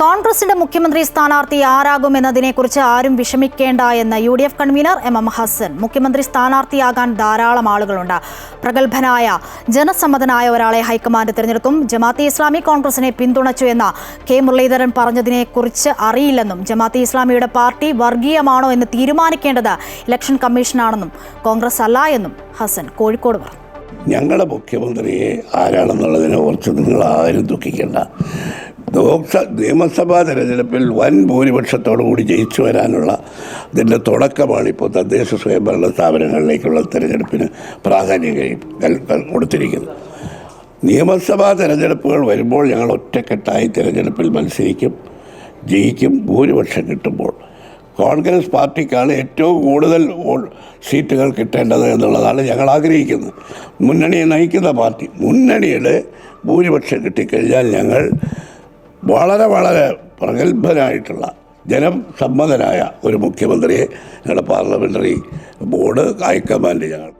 കോൺഗ്രസിന്റെ മുഖ്യമന്ത്രി സ്ഥാനാർത്ഥി ആരാകുമെന്നതിനെക്കുറിച്ച് ആരും വിഷമിക്കേണ്ട എന്ന് U D F convener M M Hassan. മുഖ്യമന്ത്രി സ്ഥാനാർത്ഥിയാകാൻ ധാരാളം ആളുകളുണ്ട്. പ്രഗത്ഭനായ ജനസമ്മതനായ ഒരാളെ ഹൈക്കമാൻഡ് തിരഞ്ഞെടുക്കും ജമാഅത്തെ ഇസ്ലാമി കോൺഗ്രസിനെ പിന്തുണച്ചു എന്ന കെ മുരളീധരൻ പറഞ്ഞതിനെക്കുറിച്ച് അറിയില്ലെന്നും ജമാഅത്തെ ഇസ്ലാമിയുടെ പാർട്ടി വർഗീയമാണോ എന്ന് തീരുമാനിക്കേണ്ടത് ഇലക്ഷൻ കമ്മീഷനാണെന്നും കോൺഗ്രസ് അല്ല എന്നും ഹസൻ കോഴിക്കോട് പറഞ്ഞു. ഞങ്ങളുടെ മുഖ്യമന്ത്രിയെ ആരാണെന്നുള്ളതിനെ കുറിച്ച് നിങ്ങൾ ആരും ദുഃഖിക്കേണ്ട. ലോക്സഭ നിയമസഭാ തെരഞ്ഞെടുപ്പിൽ വൻ ഭൂരിപക്ഷത്തോടു കൂടി ജയിച്ചു വരാനുള്ള ഇതിന്റെ തുടക്കമാണ് ഇപ്പോൾ തദ്ദേശ സ്വയംഭരണ സ്ഥാപനങ്ങളിലേക്കുള്ള തെരഞ്ഞെടുപ്പിന് പ്രാധാന്യം കൊടുത്തിരിക്കുന്നത്. നിയമസഭാ തെരഞ്ഞെടുപ്പുകൾ വരുമ്പോൾ ഞങ്ങൾ ഒറ്റക്കെട്ടായി തെരഞ്ഞെടുപ്പിൽ മത്സരിക്കും ജയിക്കും ഭൂരിപക്ഷം കിട്ടുമ്പോൾ. കോൺഗ്രസ് പാർട്ടിക്കാണ് ഏറ്റവും കൂടുതൽ സീറ്റുകൾ കിട്ടേണ്ടത് എന്നുള്ളതാണ് ഞങ്ങൾ ആഗ്രഹിക്കുന്നത്. മുന്നണിയെ നയിക്കുന്ന പാർട്ടി മുന്നണിയുടെ ഭൂരിപക്ഷം കിട്ടിക്കഴിഞ്ഞാൽ ഞങ്ങൾ വളരെ വളരെ പ്രഗത്ഭനായിട്ടുള്ള ജനസമ്മതനായ ഒരു മുഖ്യമന്ത്രിയെ ഞങ്ങളുടെ പാർലമെന്ററി ബോർഡ് ഹൈക്കമാൻഡ് ഞങ്ങൾ